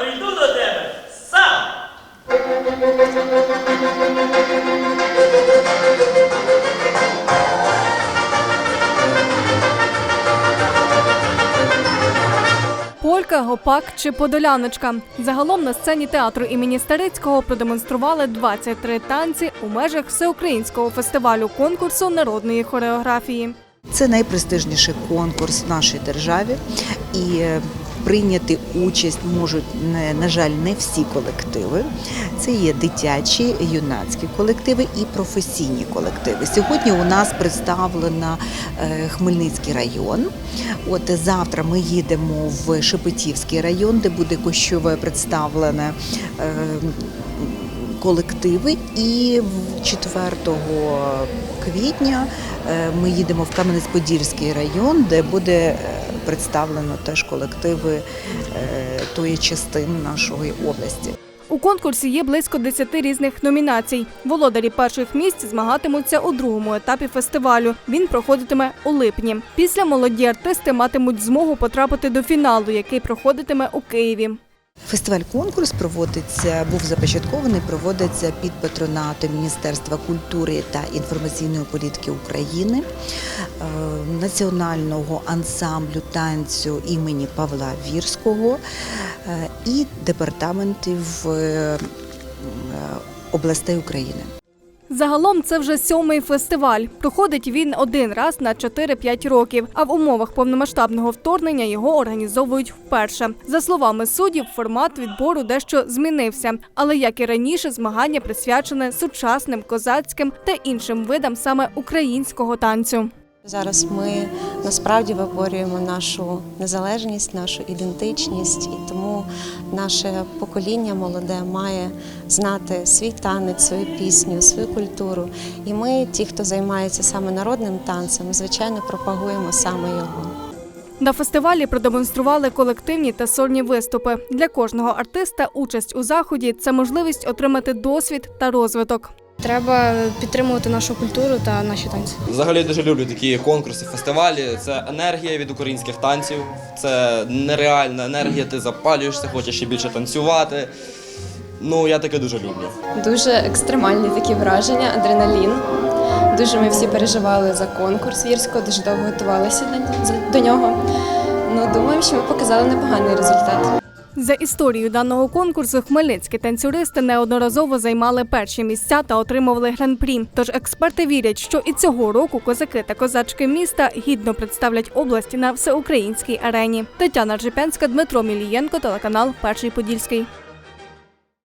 прийду до тебе сам. Полька, гопак чи подоляночка загалом на сцені театру імені Старицького продемонстрували 23 танці у межах всеукраїнського фестивалю конкурсу народної хореографії. Це найпрестижніший конкурс в нашій державі і е, прийняти участь можуть не- на жаль не всі колективи. Це є дитячі, юнацькі колективи і професійні колективи. Сьогодні у нас представлено е, Хмельницький район. От завтра ми їдемо в Шепетівський район, де буде кощове представлене. Колективи. І 4 квітня е, ми їдемо в Кам'янець-Подільський район, де буде е, представлено теж колективи е, тої частини нашої області. У конкурсі є близько 10 різних номінацій. Володарі перших місць змагатимуться у другому етапі фестивалю. Він проходитиме у липні. Після молоді артисти матимуть змогу потрапити до фіналу, який проходитиме у Києві. Фестиваль-конкурс проводиться, був започаткований, проводиться під патронатом Міністерства культури та інформаційної політики України, е, національного ансамблю танцю імені Павла Вірського е, і департаментів е, областей України. Загалом це вже сьомий фестиваль. Проходить він один раз на 4-5 років. А в умовах повномасштабного вторгнення його організовують вперше. За словами суддів, формат відбору дещо змінився. Але як і раніше, змагання присвячене сучасним козацьким та іншим видам саме українського танцю. Зараз ми насправді виборюємо нашу незалежність, нашу ідентичність, і тому наше покоління молоде має знати свій танець, свою пісню, свою культуру. І ми, ті, хто займається саме народним танцем, звичайно, пропагуємо саме його. На фестивалі продемонстрували колективні та сольні виступи. Для кожного артиста участь у заході це можливість отримати досвід та розвиток. Треба підтримувати нашу культуру та наші танці. Взагалі я дуже люблю такі конкурси, фестивалі. Це енергія від українських танців, це нереальна енергія, ти запалюєшся, хочеш ще більше танцювати. Ну, я таке дуже люблю. Дуже екстремальні такі враження, адреналін. Дуже ми всі переживали за конкурс вірського, дуже довго готувалися до- до нього. Ну, думаю, що ми показали непоганий результат. За історією даного конкурсу хмельницькі танцюристи неодноразово займали перші місця та отримували гран-прі. Тож експерти вірять, що і цього року козаки та козачки міста гідно представлять область на всеукраїнській арені. Тетяна Джипянська, Дмитро Мілієнко, телеканал Перший Подільський.